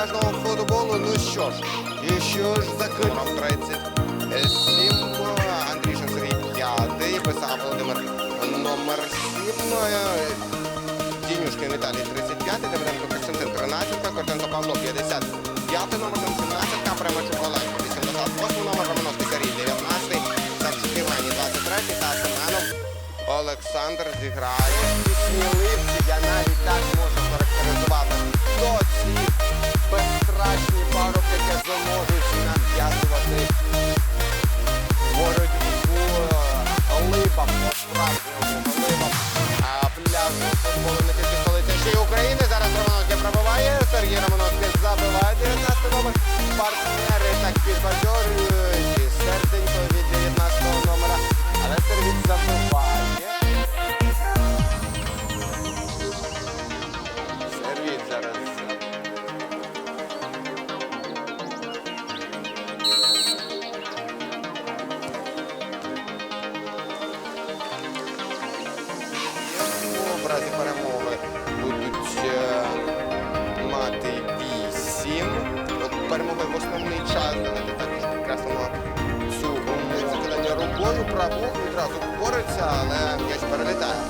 Пляжного футболу. Ну що ж, і що ж за номером 37 Андрій Сергій п'ятий, писав Володимир номер 7. Дінюшкин Віталій 35, Демиденко Костянтин 13, Кортенко Павло 55, номер 17, Капремачук Олег 88, номер Романовський Сергій 19, Савчук Івані 23 та Семенов Олександр зіграє. Сміливці, я навіть так можу характеризувати. Хто ці безстрашні парубки, які зможуть нав'язувати боротьбу липам, бореться, але м'яч перелітає.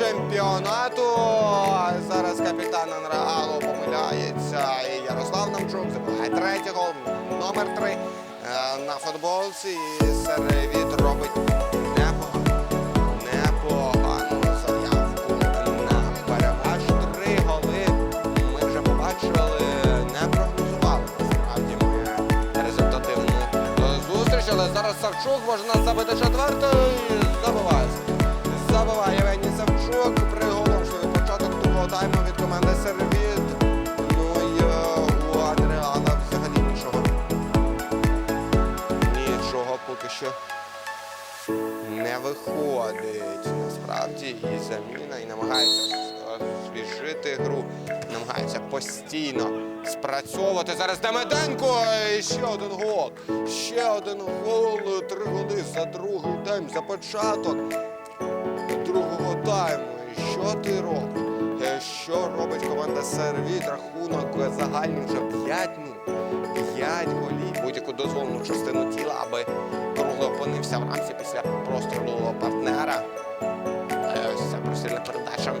Чемпіонату. Зараз капітан Реалу помиляється. І Ярослав Намчук забиває третій гол. Номер три е, на футболці. І Сервіт робить непогану, непогану заявку на переваж. Три голи ми вже побачили, не прогнозували насправді ми результативну але зараз Савчук можна забити четвертий. Забиває. Забиває Савчук. Приголомшливий початок другого тайму від команди Сервіт. Ну і е, у Адриана взагалі нічого. Нічого поки що не виходить. Насправді і заміна, і намагається освіжити гру, намагається постійно спрацьовувати. Зараз Демиденко і ще один гол. Ще один гол. Три голи за другий тайм, за початок. Ти робиш? Е, Що робить команда Сервіт? Рахунок е, загальний вже 5 ну, 5 голів. Будь-яку дозволену частину тіла, аби круглий опинився в рамці після прострілу партнера. Е, ця прострільна передача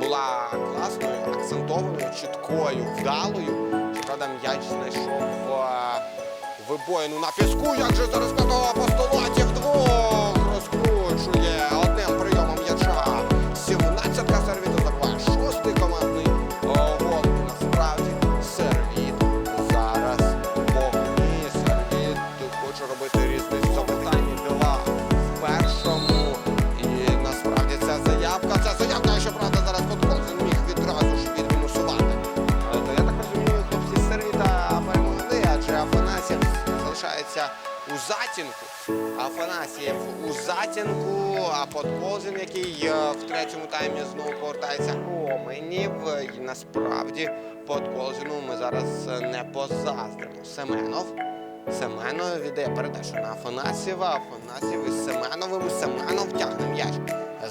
була класною, акцентованою, чіткою, вдалою. Щоправда, м'яч знайшов вибоїну на піску. Як же зараз Катова Апостолаті вдвох розкручує затінку. Афанасьєв у затінку. а Подколзін, який е, в третьому таймі знову повертається променів. І насправді Подколзіну ми зараз е, не позаздримо. Семенов. Семенов віддає передачу на Афанасьєва. Афанасьєв із Семеновим. Семенов тягне м'яч.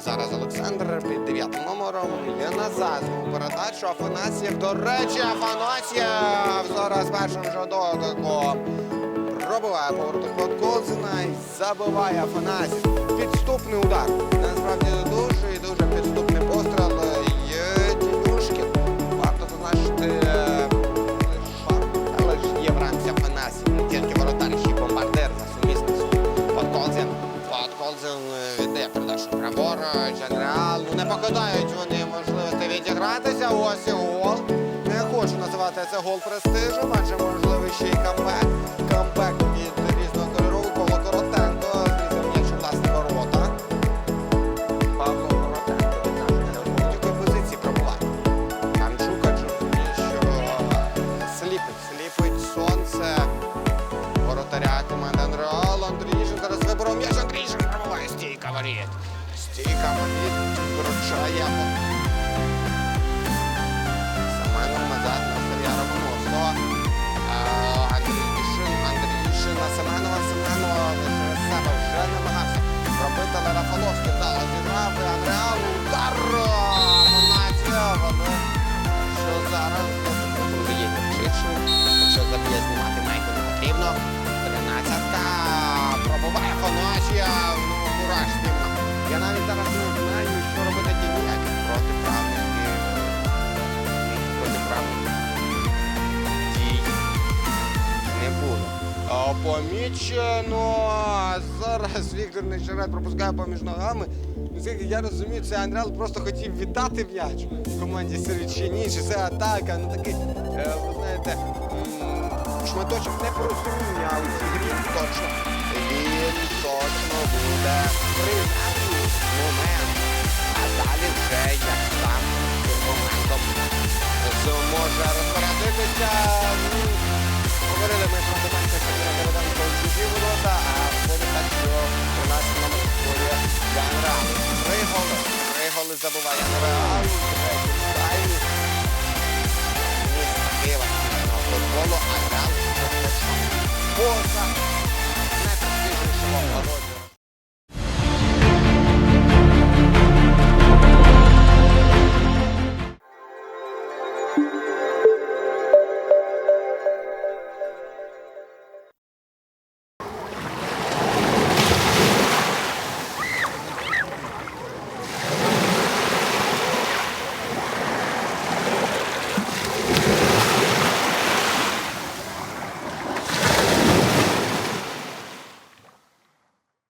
Зараз Олександр під дев'ятим номером. Є назад знову передачу. Афанасьєв. До речі, Афанасьєв зараз першим же. Пробиває поворотом Подколзіна і забиває Афанасьєв. Підступний удар. Насправді дуже і дуже підступний постріл. Є Дінюшкін. Варто зазначити, варто, але ж є вранці Афанасьєв. Не тільки воротар, ще й бомбардир за сумісництвом. Подколзін. Подколзін е, віддає передачу праворуч. Реал. Ну не покидають вони можливості відігратися. Ось і гол. Хочу називати це гол престижу, адже можливий ще й камбек. Камбек від різного кольору. Павло Коротенко зрізав м'яч у ворота. Павло Коротенко нашої будь-якої позиції пробуває. Манчук, адже що сліпить, сліпить сонце. Воротаря команди Анреал. Андрійшин зараз виборов м'яч. Андрійшин пробуває стійка воріт. Стійка воріт виручає. para Falosca, Dallas, Irmão, é? Andreal, carro. Помічено. Зараз Віктор Нечерет пропускає поміж ногами. Наскільки я розумію, це Андрел просто хотів віддати м'яч команді Сирічині, чи це атака. Ну такий, е, ви знаєте, шматочок непорозуміння у цій грі точно. Він точно буде принаймні момент. А далі вже як сам моментом зможе розпорядитися.